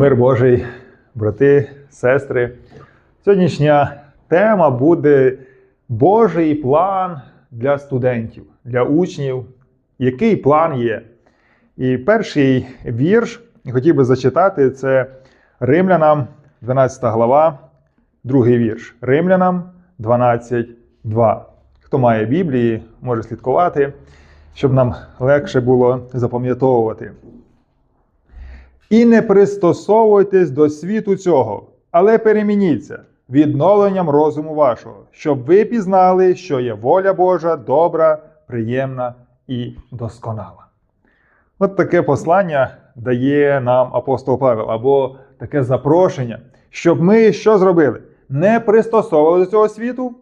Мир Божий, брати, сестри. Сьогоднішня тема буде Божий план для студентів, для учнів. Який план є? І перший вірш хотів би зачитати це Римлянам, 12 глава, другий вірш. Римлянам 12.2. Хто має Біблії, може слідкувати, щоб нам легше було запам'ятовувати. І не пристосовуйтесь до світу цього, але перемініться відновленням розуму вашого, щоб ви пізнали, що є воля Божа, добра, приємна і досконала. От таке послання дає нам апостол Павел, або таке запрошення, щоб ми що зробили? Не пристосовували до цього світу,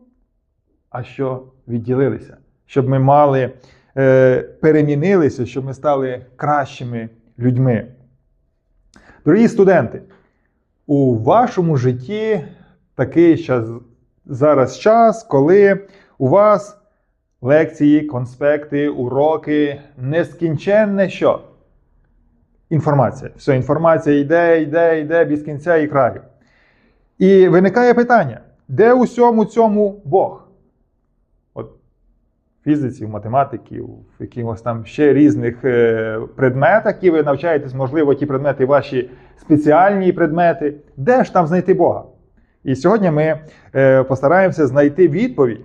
а що відділилися, щоб ми мали, е, перемінилися, щоб ми стали кращими людьми. Дорогі студенти, у вашому житті такий час, зараз час, коли у вас лекції, конспекти, уроки, нескінченне що? Інформація. Все, інформація йде, йде, йде без кінця і краю. І виникає питання: де у всьому цьому Бог? Фізиці, в математиці, в якихось там ще різних е, предметах, які ви навчаєтесь, можливо, ті предмети ваші спеціальні предмети. Де ж там знайти Бога? І сьогодні ми е, постараємося знайти відповідь,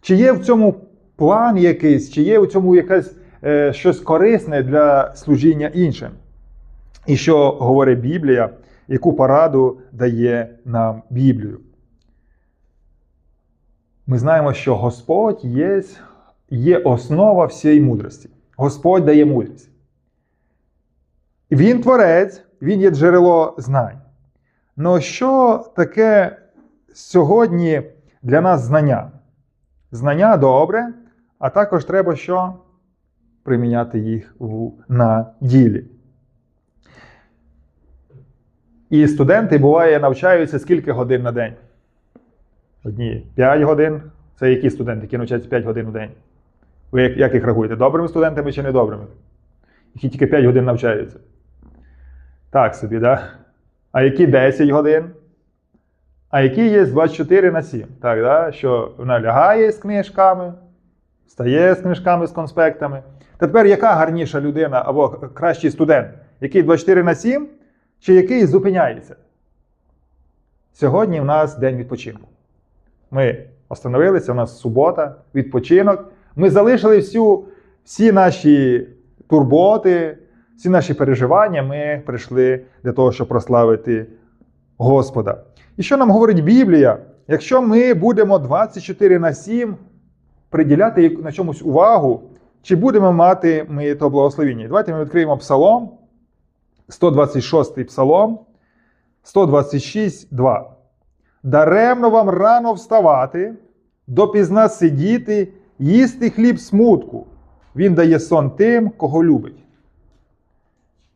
чи є в цьому план якийсь, чи є в цьому якесь е, щось корисне для служіння іншим. І що говорить Біблія, яку пораду дає нам Біблію. Ми знаємо, що Господь є, є основа всієї мудрості. Господь дає мудрість. Він творець, він є джерело знань. Ну що таке сьогодні для нас знання? Знання добре, а також треба що? Приміняти їх в, на ділі. І студенти буває навчаються скільки годин на день? Одні 5 годин. Це які студенти, які навчаються 5 годин у день? Ви як, їх рахуєте? Добрими студентами чи недобрими? Які тільки 5 годин навчаються? Так собі? Да? А які 10 годин? А які є 24 на 7? Так, да? Що вона лягає з книжками, стає з книжками, з конспектами. Та тепер яка гарніша людина або кращий студент? Який 24 на 7? Чи який зупиняється? Сьогодні в нас день відпочинку. Ми остановилися, у нас субота, відпочинок. Ми залишили всю, всі наші турботи, всі наші переживання. Ми прийшли для того, щоб прославити Господа. І що нам говорить Біблія? Якщо ми будемо 24 на 7 приділяти на чомусь увагу, чи будемо мати ми то благословіння? Давайте ми відкриємо Псалом, 126 Псалом, 126, 2. Даремно вам рано вставати, допізна сидіти, їсти хліб смутку. Він дає сон тим, кого любить.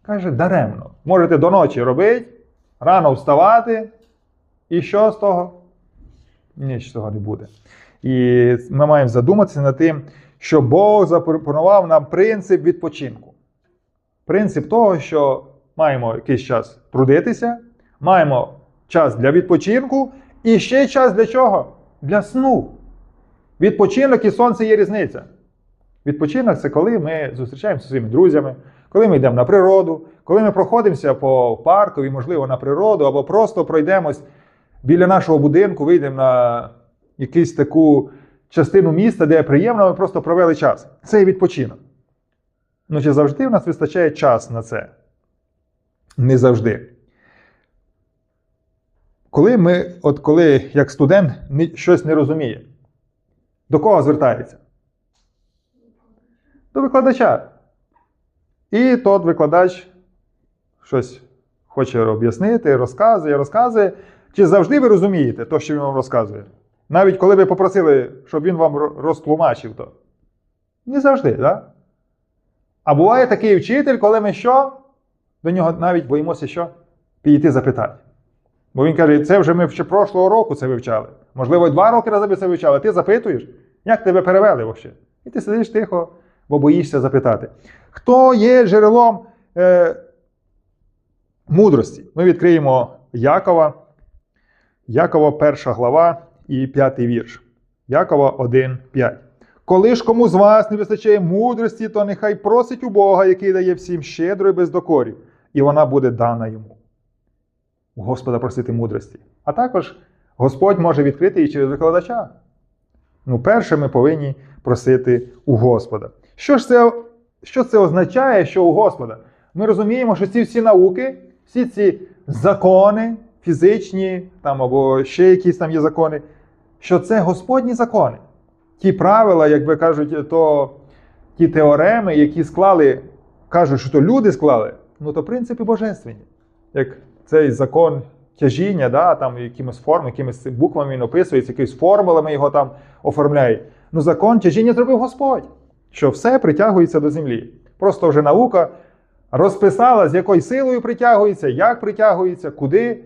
Каже, даремно. Можете до ночі робити, рано вставати. І що з того? Ніч з того не буде. І ми маємо задуматися над тим, що Бог запропонував нам принцип відпочинку. Принцип того, що маємо якийсь час трудитися, маємо час для відпочинку і ще час для чого? Для сну. Відпочинок і сон це є різниця. Відпочинок це коли ми зустрічаємося зі своїми друзями, коли ми йдемо на природу, коли ми проходимося по паркові, можливо, на природу, або просто пройдемось біля нашого будинку, вийдемо на якусь таку частину міста, де приємно, ми просто провели час. Це є відпочинок. Ну, чи завжди в нас вистачає час на це? Не завжди. Коли ми, от коли як студент щось не розуміє, до кого звертається? До викладача. І тот викладач щось хоче об'яснити, розказує, розказує. Чи завжди ви розумієте те, що він вам розказує? Навіть коли ви попросили, щоб він вам розтлумачив то. Не завжди, так? Да? А буває такий вчитель, коли ми що? До нього навіть боїмося що? Підійти запитати. Бо він каже, це вже ми ще прошлого року це вивчали. Можливо, два роки разом це вивчали, ти запитуєш, як тебе перевели взагалі? І ти сидиш тихо, бо боїшся запитати. Хто є джерелом е, мудрості. Ми відкриємо Якова, Якова, перша глава і п'ятий вірш. Якова 1, 5. Коли ж кому з вас не вистачає мудрості, то нехай просить у Бога, який дає всім щедро і без докорів, і вона буде дана йому. У Господа просити мудрості. А також Господь може відкрити і через викладача. Ну, перше, ми повинні просити у Господа. Що ж це, що це означає, що у Господа? Ми розуміємо, що ці всі науки, всі ці закони, фізичні там, або ще якісь там є закони, що це Господні закони. Ті правила, як би кажуть, то ті теореми, які склали, кажуть, що то люди склали, ну то принципи божественні. Як цей закон тяжіння, да, там якимось форм, якимись буквами він описується, якимись формулами його там оформляють. Ну, закон тяжіння зробив Господь, що все притягується до землі. Просто вже наука розписала, з якою силою притягується, як притягується, куди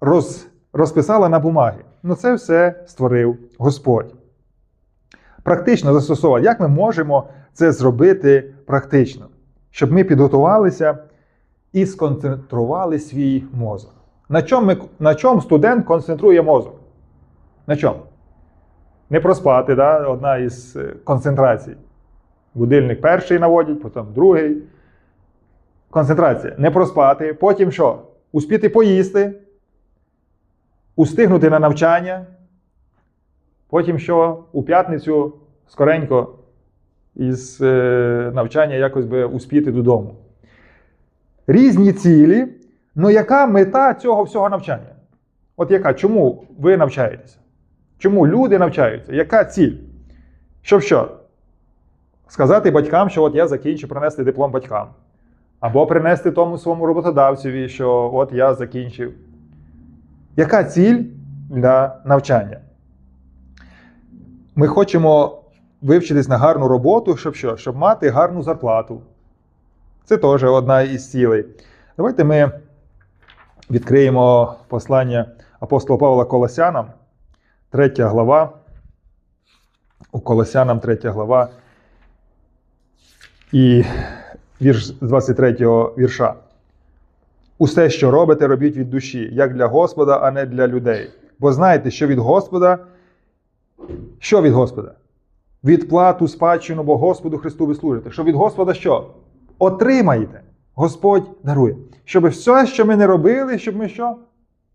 роз, розписала на бумагі. Ну, це все створив Господь. Практично застосовувати. Як ми можемо це зробити практично? Щоб ми підготувалися і сконцентрували свій мозок. На чому, ми, на чому студент концентрує мозок? На чому? Не проспати, да? одна із е, концентрацій. Будильник перший наводять, потім другий. Концентрація. Не проспати. Потім що? Успіти поїсти, устигнути на навчання. Потім що? У п'ятницю скоренько із е, навчання якось би успіти додому. Різні цілі. Ну яка мета цього всього навчання? От яка? Чому ви навчаєтеся? Чому люди навчаються? Яка ціль? Щоб що? Сказати батькам, що от я закінчу принести диплом батькам. Або принести тому своєму роботодавцеві, що от я закінчив. Яка ціль для навчання? Ми хочемо вивчитись на гарну роботу, щоб що? Щоб мати гарну зарплату. Це теж одна із цілей. Давайте ми відкриємо послання апостола Павла Колосянам, 3 глава. У Колосянам 3 глава. І вірш з 23 вірша. Усе, що робите, робіть від душі, як для Господа, а не для людей. Бо знаєте, що від Господа. Що від Господа? Відплату спадщину, бо Господу Христу ви служите. Що від Господа що? Отримаєте. Господь дарує. Щоб все, що ми не робили, щоб ми що?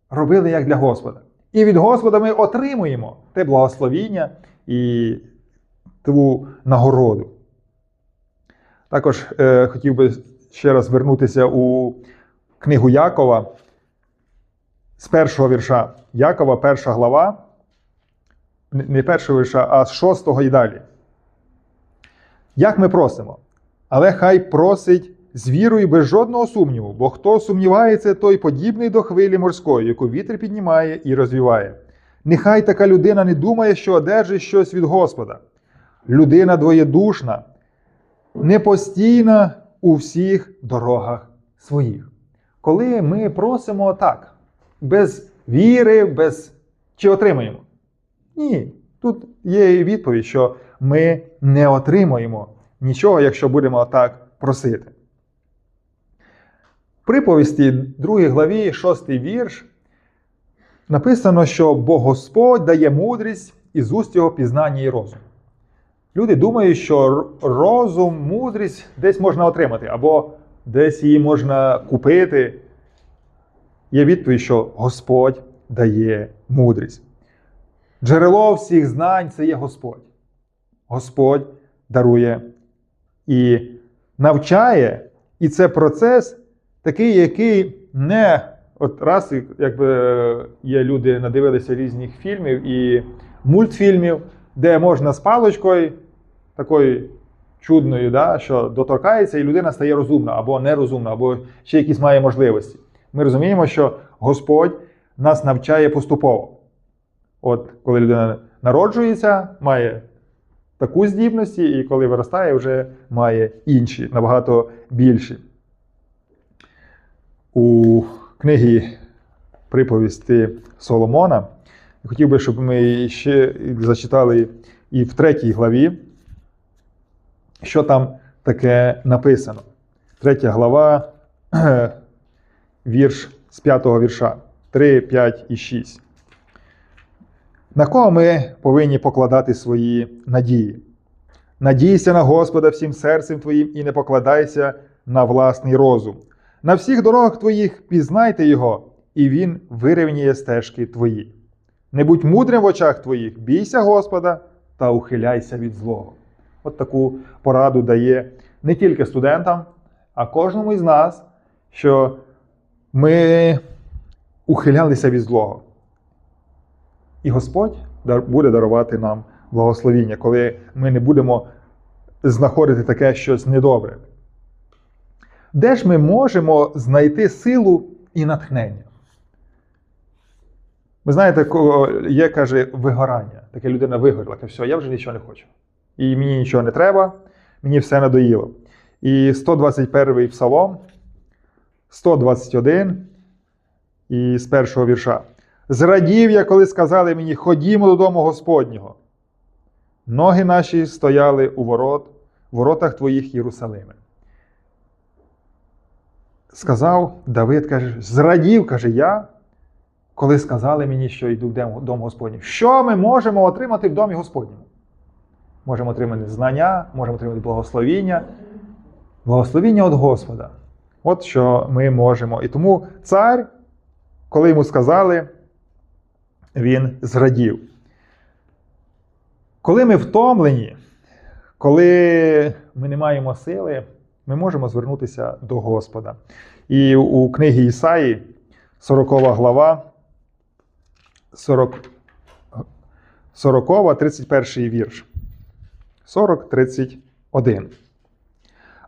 Робили як для Господа. І від Господа ми отримуємо те благословіння і ту нагороду. Також е, хотів би ще раз звернутися у книгу Якова з першого вірша. Якова, перша глава. Не першого вірша, а з шостого і далі. Як ми просимо? Але хай просить з вірою без жодного сумніву, бо хто сумнівається, той подібний до хвилі морської, яку вітер піднімає і розвіває. Нехай така людина не думає, що одержить щось від Господа. Людина двоєдушна, непостійна у всіх дорогах своїх. Коли ми просимо так, без віри, без чи отримаємо? Ні. Тут є відповідь, що ми не отримаємо нічого, якщо будемо так просити. Приповісті 2 главі, 6 вірш, написано, що Бог Господь дає мудрість і з уст його пізнання і розум. Люди думають, що розум, мудрість десь можна отримати, або десь її можна купити. Є відповідь, що Господь дає мудрість. Джерело всіх знань це є Господь. Господь дарує і навчає, і це процес такий, який не от раз, якби є люди, надивилися різних фільмів і мультфільмів, де можна з паличкою такою чудною, да, що доторкається, і людина стає розумна або нерозумна, або ще якісь має можливості. Ми розуміємо, що Господь нас навчає поступово. От коли людина народжується, має таку здібності, і коли виростає, вже має інші, набагато більші. У книгі приповісти Соломона хотів би, щоб ми ще зачитали і в третій главі, що там таке написано. Третя глава вірш з 5 вірша 3, 5 і 6. На кого ми повинні покладати свої надії? Надійся на Господа всім серцем твоїм і не покладайся на власний розум. На всіх дорогах твоїх пізнайте Його, і Він вирівняє стежки твої. Не будь мудрим в очах твоїх, бійся Господа та ухиляйся від злого. От таку пораду дає не тільки студентам, а кожному із нас, що ми ухилялися від злого. І Господь буде дарувати нам благословіння, коли ми не будемо знаходити таке щось недобре. Де ж ми можемо знайти силу і натхнення? Ви знаєте, є, каже, вигорання. Така людина вигоріла, каже, все, я вже нічого не хочу. І мені нічого не треба, мені все надоїло. І 121 псалом, 121 і з першого вірша. Зрадів я, коли сказали мені, ходімо додому Господнього. Ноги наші стояли у ворот, воротах твоїх Єрусалиме. Сказав Давид, каже, зрадів, каже я, коли сказали мені, що йду в дом Господній. Що ми можемо отримати в домі Господньому? Можемо отримати знання, можемо отримати благословіння. Благословіння від Господа. От що ми можемо. І тому цар, коли йому сказали, він зрадів. Коли ми втомлені, коли ми не маємо сили, ми можемо звернутися до Господа. І у книгі Ісаї, 40 глава, 40, 40 31 вірш. 40, 31.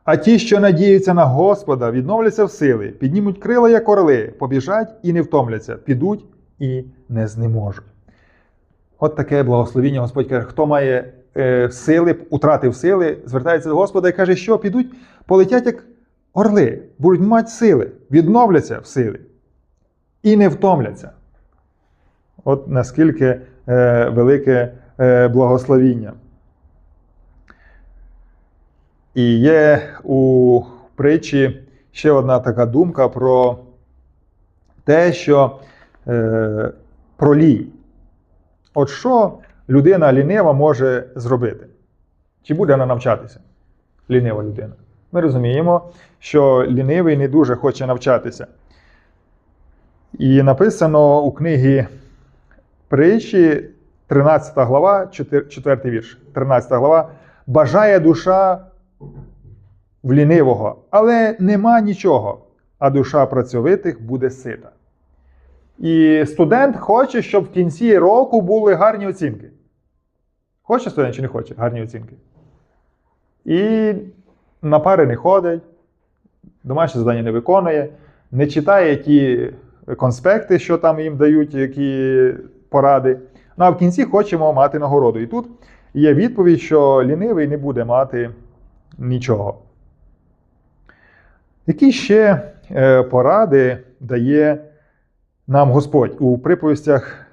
А ті, що надіються на Господа, відновляться в сили, піднімуть крила, як орли, побіжать і не втомляться, підуть і не знеможуть. От таке благословіння Господь каже, хто має е, сили, утратив сили, звертається до Господа і каже, що підуть, полетять як орли, будуть мати сили, відновляться в сили і не втомляться. От наскільки е, велике е, благословіння. І є у притчі ще одна така думка про те, що е, про лінь. От що людина лінива може зробити? Чи буде вона навчатися? Лінива людина. Ми розуміємо, що лінивий не дуже хоче навчатися. І написано у книгі притчі, 13 глава, 4 вірш. 13 глава. Бажає душа в лінивого, але нема нічого, а душа працьовитих буде сита. І студент хоче, щоб в кінці року були гарні оцінки. Хоче студент чи не хоче гарні оцінки? І на пари не ходить, домашнє завдання не виконує, не читає ті конспекти, що там їм дають, які поради. Ну а в кінці хочемо мати нагороду. І тут є відповідь, що лінивий не буде мати нічого. Які ще е, поради дає нам Господь у приповістях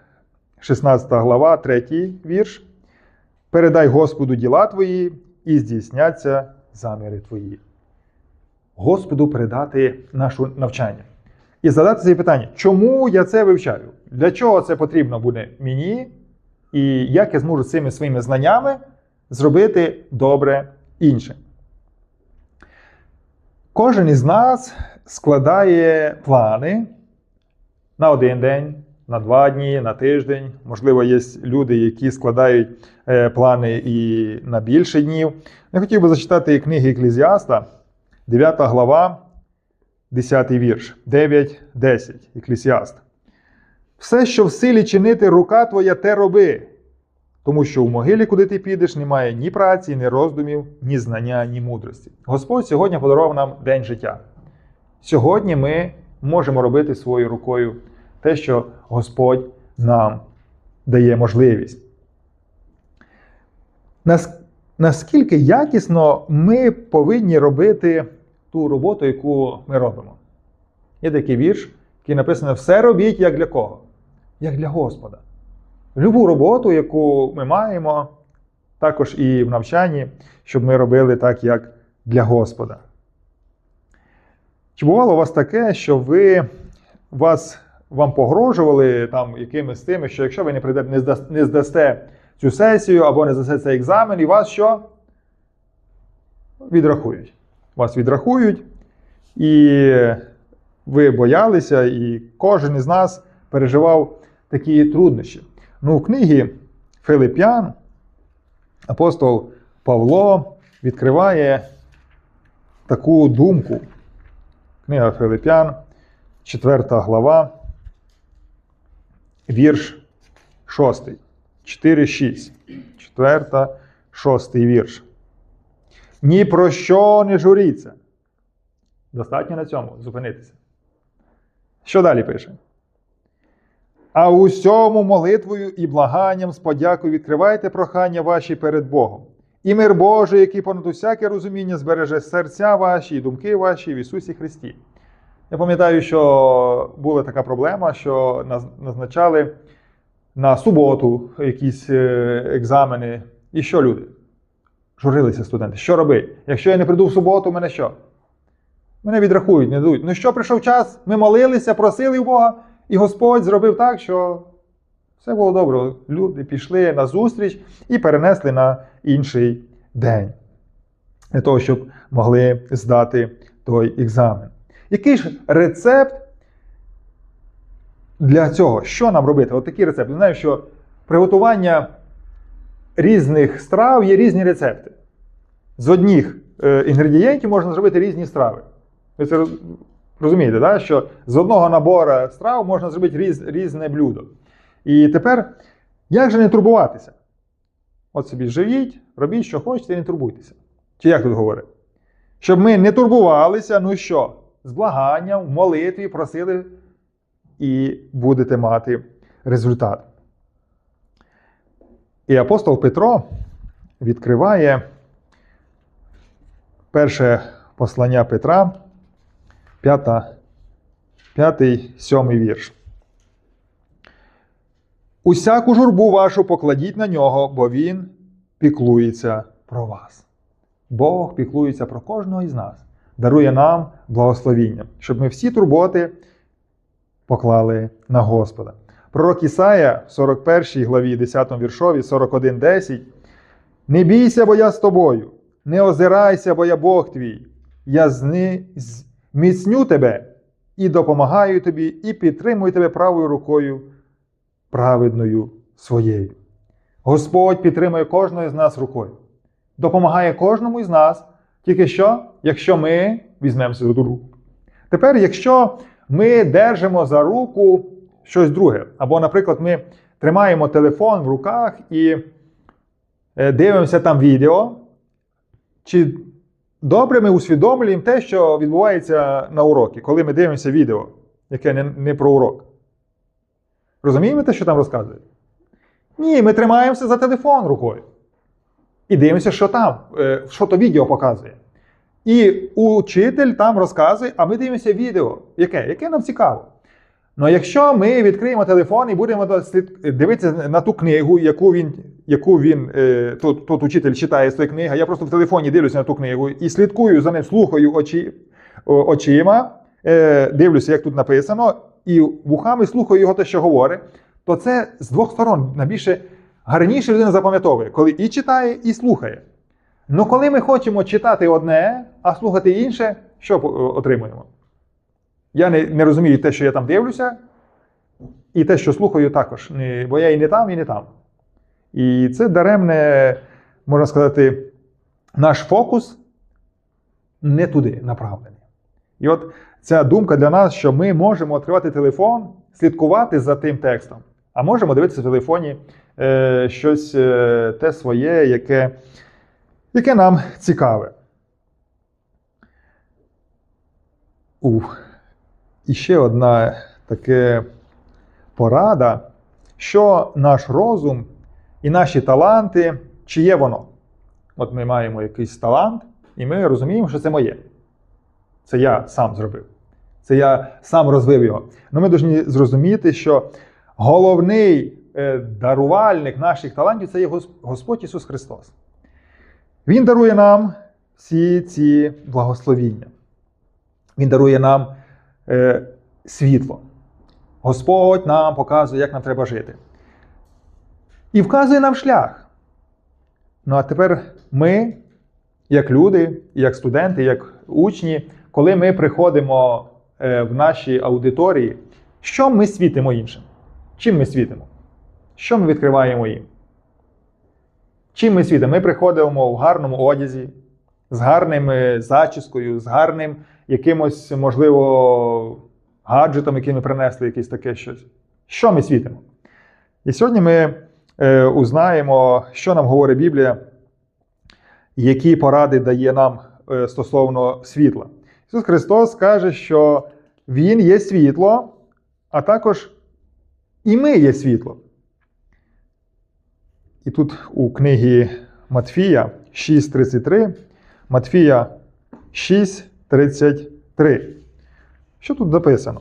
16 глава, 3 вірш. Передай Господу діла твої і здійсняться заміри твої. Господу передати наше навчання. І задати собі питання, чому я це вивчаю? Для чого це потрібно буде мені? І як я зможу цими своїми знаннями зробити добре іншим? Кожен із нас складає плани на один день, на два дні, на тиждень. Можливо, є люди, які складають е, плани і на більше днів. Я хотів би зачитати книги Еклезіаста, 9 глава, 10 вірш, 9-10, Еклесіаст. Все, що в силі чинити рука твоя, те роби. Тому що в могилі, куди ти підеш, немає ні праці, ні роздумів, ні знання, ні мудрості. Господь сьогодні подарував нам день життя. Сьогодні ми можемо робити своєю рукою те, що Господь нам дає можливість. Наскільки якісно ми повинні робити ту роботу, яку ми робимо? Є такий вірш, який написано: все робіть як для кого? Як для Господа. Любу роботу, яку ми маємо, також і в навчанні, щоб ми робили так, як для Господа. Чи бувало у вас таке, що ви у вас, вам погрожували там якимись тими, що якщо ви не прийдете, не, здас- не здасте цю сесію або не здасте цей екзамен, і вас що? Відрахують. Вас відрахують, і ви боялися, і кожен із нас переживав такі труднощі. Ну, в книгі Филип'ян апостол Павло відкриває таку думку. Книга Филип'ян, 4 глава, вірш 6. 4-6. 4, 6 вірш. Ні про що не журіться. Достатньо на цьому зупинитися. Що далі пише? А усьому молитвою і благанням з подякою відкривайте прохання ваші перед Богом. І мир Божий, який понад усяке розуміння збереже серця ваші і думки ваші в Ісусі Христі. Я пам'ятаю, що була така проблема, що назначали на суботу якісь е, екзамени. І що люди? Журилися студенти. Що робити? Якщо я не прийду в суботу, мене що? Мене відрахують, не дадуть. Ну що, прийшов час, ми молилися, просили у Бога, і Господь зробив так, що все було добре. Люди пішли на зустріч і перенесли на інший день. Для того, щоб могли здати той екзамен. Який ж рецепт для цього? Що нам робити? От такий рецепт. Я знаю, що приготування різних страв є різні рецепти. З одних е, інгредієнтів можна зробити різні страви. Ви це розумієте, да? що з одного набору страв можна зробити різ, різне блюдо. І тепер, як же не турбуватися? От собі живіть, робіть, що хочете, і не турбуйтеся. Чи як тут говорить? Щоб ми не турбувалися, ну що? З благанням, в молитві просили, і будете мати результат. І апостол Петро відкриває перше послання Петра, 5, 5 7 вірш. Усяку журбу вашу покладіть на нього, бо він піклується про вас. Бог піклується про кожного із нас, дарує нам благословіння, щоб ми всі турботи поклали на Господа. Пророк Ісая в 41 главі 10 віршові 41.10 Не бійся, бо я з тобою, не озирайся, бо я Бог твій. Я зміцню тебе і допомагаю тобі, і підтримую тебе правою рукою праведною своєю. Господь підтримує кожного з нас рукою. Допомагає кожному із нас, тільки що, якщо ми візьмемося за ту руку. Тепер, якщо ми держимо за руку щось друге, або, наприклад, ми тримаємо телефон в руках і е, дивимося там відео, чи добре ми усвідомлюємо те, що відбувається на уроці, коли ми дивимося відео, яке не, не про урок. Розуміємо те, що там розказують? Ні, ми тримаємося за телефон рукою. І дивимося, що там, е, що то відео показує. І учитель там розказує, а ми дивимося відео. Яке? Яке нам цікаво. Ну, якщо ми відкриємо телефон і будемо дивитися на ту книгу, яку він, яку він е, тут, тут учитель читає з тої книги, я просто в телефоні дивлюся на ту книгу і слідкую за ним, слухаю очі, очима, е, дивлюся, як тут написано, і вухами слухаю його те, що говорить, то це з двох сторон найбільше гарніше людина запам'ятовує, коли і читає, і слухає. Ну, коли ми хочемо читати одне, а слухати інше, що отримуємо? Я не, не розумію те, що я там дивлюся, і те, що слухаю, також. Бо я і не там, і не там. І це даремне, можна сказати, наш фокус не туди направлений. І от ця думка для нас, що ми можемо відкривати телефон, слідкувати за тим текстом, а можемо дивитися в телефоні е, щось е, те своє, яке, яке нам цікаве. Ух. І ще одна така порада, що наш розум і наші таланти, чи є воно? От ми маємо якийсь талант, і ми розуміємо, що це моє. Це я сам зробив. Це я сам розвив його. Ну ми повинні зрозуміти, що головний дарувальник наших талантів це є Господь Ісус Христос. Він дарує нам всі ці благословіння. Він дарує нам е, світло. Господь нам показує, як нам треба жити. І вказує нам шлях. Ну а тепер ми, як люди, як студенти, як учні, коли ми приходимо е, в наші аудиторії, що ми світимо іншим? Чим ми світимо? Що ми відкриваємо їм? Чим ми світимо? Ми приходимо в гарному одязі, з гарним е, зачіскою, з гарним якимось, можливо, гаджетом, який ми принесли, якесь таке щось. Що ми світимо? І сьогодні ми е, узнаємо, що нам говорить Біблія, які поради дає нам е, стосовно світла. Ісус Христос каже, що Він є світло, а також і ми є світло. І тут у книгі Матфія 6.33, Матфія 6.33. Що тут записано?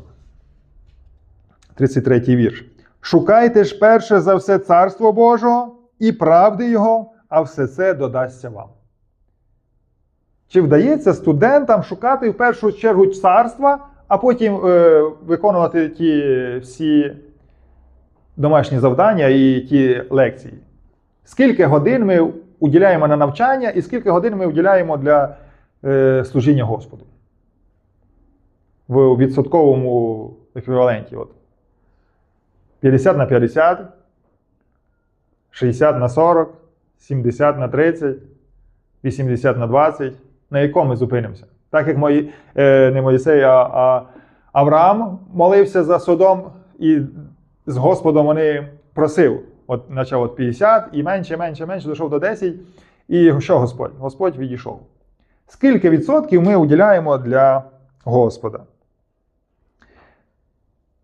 33 вірш. Шукайте ж перше за все царство Божого і правди Його, а все це додасться вам. Чи вдається студентам шукати в першу чергу царства, а потім е, виконувати ті всі домашні завдання і ті лекції? Скільки годин ми уділяємо на навчання і скільки годин ми уділяємо для е, служіння Господу? В відсотковому еквіваленті. От. 50 на 50, 60 на 40, 70 на 30, 80 на 20. На якому ми зупинимося? Так як мої, е, не Моїсей, а, а Авраам молився за Содом, і з Господом вони просив. От почав от 50 і менше, менше, менше, дійшов до 10. І що Господь? Господь відійшов. Скільки відсотків ми уділяємо для Господа?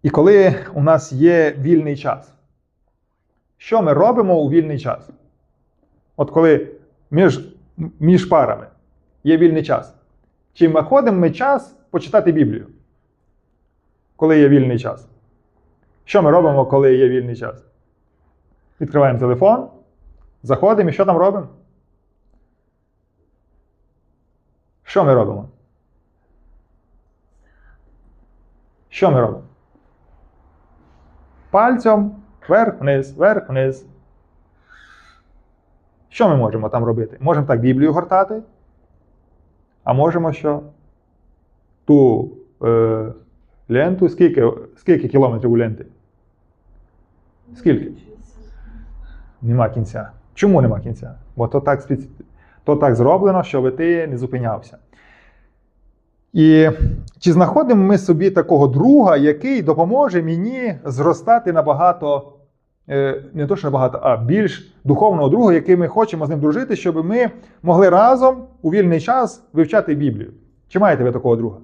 І коли у нас є вільний час, що ми робимо у вільний час? От коли між, між парами є вільний час. Чи знаходимо ми час почитати Біблію? Коли є вільний час? Що ми робимо, коли є вільний час? Відкриваємо телефон, заходимо і що там робимо? Що ми робимо? Що ми робимо? Пальцем вверх-вниз, вверх-вниз. Що ми можемо там робити? Можемо так Біблію гортати, а можемо що? Ту е, ленту, скільки, скільки кілометрів у ленти? Скільки? Нема кінця. Чому нема кінця? Бо то так, то так зроблено, щоб ти не зупинявся. І чи знаходимо ми собі такого друга, який допоможе мені зростати набагато, е, не то що набагато, а більш духовного друга, який ми хочемо з ним дружити, щоб ми могли разом у вільний час вивчати Біблію? Чи маєте ви такого друга?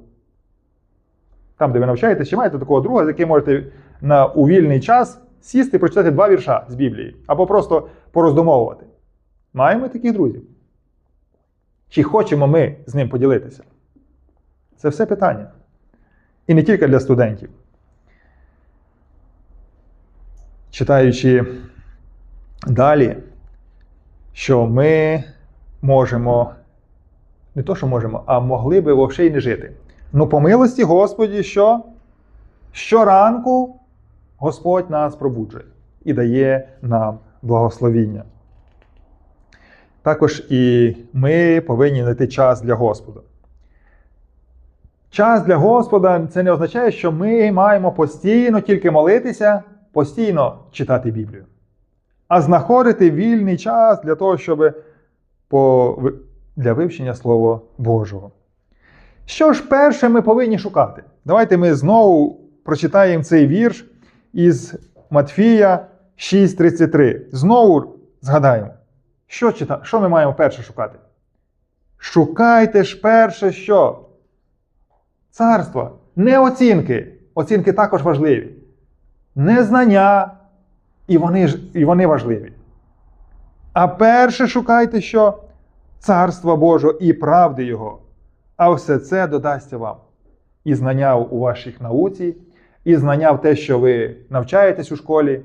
Там, де ви навчаєтесь, чи маєте такого друга, з яким можете на, у вільний час сісти і прочитати два вірша з Біблії, або просто пороздумовувати? Маємо таких друзів? Чи хочемо ми з ним поділитися? Це все питання. І не тільки для студентів. Читаючи далі, що ми можемо, не то, що можемо, а могли би вовше й не жити. Ну, по милості Господі, що щоранку Господь нас пробуджує і дає нам благословіння. Також і ми повинні знайти час для Господа. Час для Господа це не означає, що ми маємо постійно тільки молитися, постійно читати Біблію, а знаходити вільний час для того, щоб по, для вивчення Слова Божого. Що ж перше ми повинні шукати? Давайте ми знову прочитаємо цей вірш із Матфія 6:33. Знову згадаємо, що, чита... що ми маємо перше шукати? Шукайте ж перше що? Царство. Не оцінки. Оцінки також важливі. Не знання, і вони, ж- і вони важливі. А перше шукайте що? Царства Божого і правди Його. А все це додасться вам. І знання у вашій науці, і знання в те, що ви навчаєтесь у школі.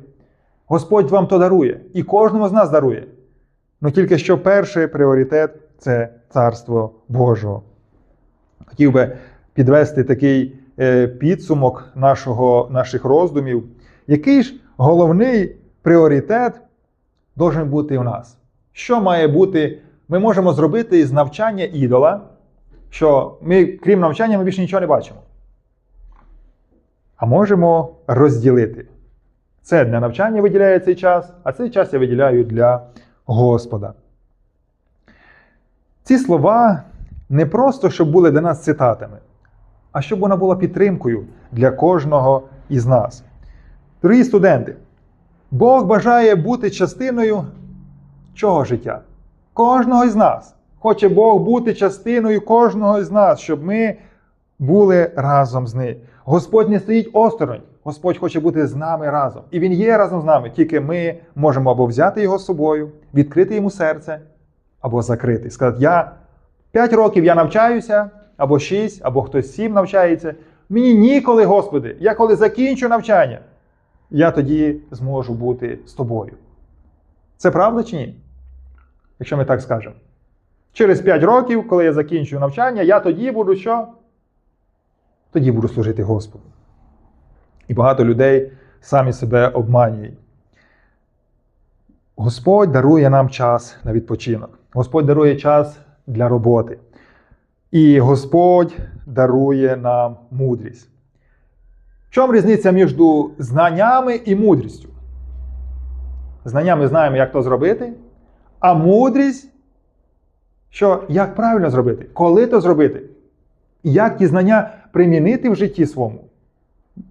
Господь вам то дарує, і кожному з нас дарує. Ну тільки що перший пріоритет це Царство Божого. Хотів би підвести такий е, підсумок нашого, наших роздумів. Який ж головний пріоритет должен бути у нас? Що має бути, ми можемо зробити із навчання ідола, що ми, крім навчання, ми більше нічого не бачимо. А можемо розділити. Це для навчання виділяє цей час, а цей час я виділяю для Господа. Ці слова не просто, щоб були для нас цитатами, а щоб вона була підтримкою для кожного із нас. Дорогі студенти, Бог бажає бути частиною чого життя? Кожного із нас. Хоче Бог бути частиною кожного із нас, щоб ми були разом з ним. Господь не стоїть осторонь. Господь хоче бути з нами разом. І Він є разом з нами. Тільки ми можемо або взяти його з собою, відкрити йому серце, або закрити. Сказати, я 5 років я навчаюся, або 6, або хтось 7 навчається. Мені ніколи, Господи, я коли закінчу навчання, я тоді зможу бути з тобою. Це правда чи ні? Якщо ми так скажемо. Через 5 років, коли я закінчую навчання, я тоді буду що? Тоді буду служити Господу. І багато людей самі себе обманюють. Господь дарує нам час на відпочинок. Господь дарує час для роботи. І Господь дарує нам мудрість. В чому різниця між знаннями і мудрістю? Знання ми знаємо, як то зробити, а мудрість, що як правильно зробити, коли то зробити, і як ті знання примінити в житті своєму.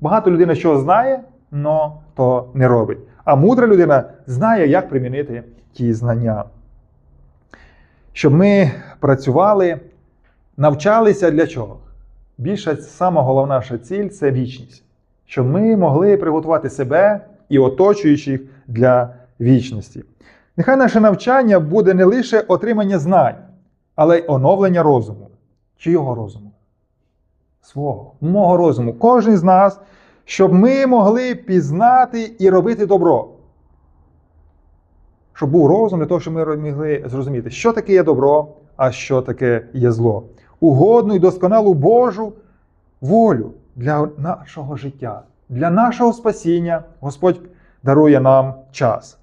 Багато людина що знає, але то не робить. А мудра людина знає, як примінити ті знання. Щоб ми працювали, навчалися для чого? Більша сама головна наша ціль це вічність. Щоб ми могли приготувати себе і оточуючих для вічності. Нехай наше навчання буде не лише отримання знань, але й оновлення розуму. Чийого розуму? Свого, мого розуму. Кожен з нас, щоб ми могли пізнати і робити добро. Щоб був розум для того, щоб ми могли зрозуміти, що таке є добро, а що таке є зло. Угодну і досконалу Божу волю для нашого життя, для нашого спасіння Господь дарує нам час.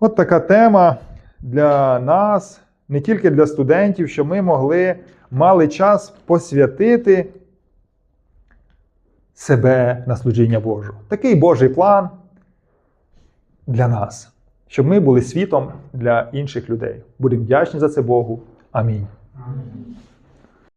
От така тема для нас, не тільки для студентів, щоб ми могли мали час посвятити себе на служіння Божу. Такий Божий план для нас, щоб ми були світом для інших людей. Будемо вдячні за це Богу. Амінь.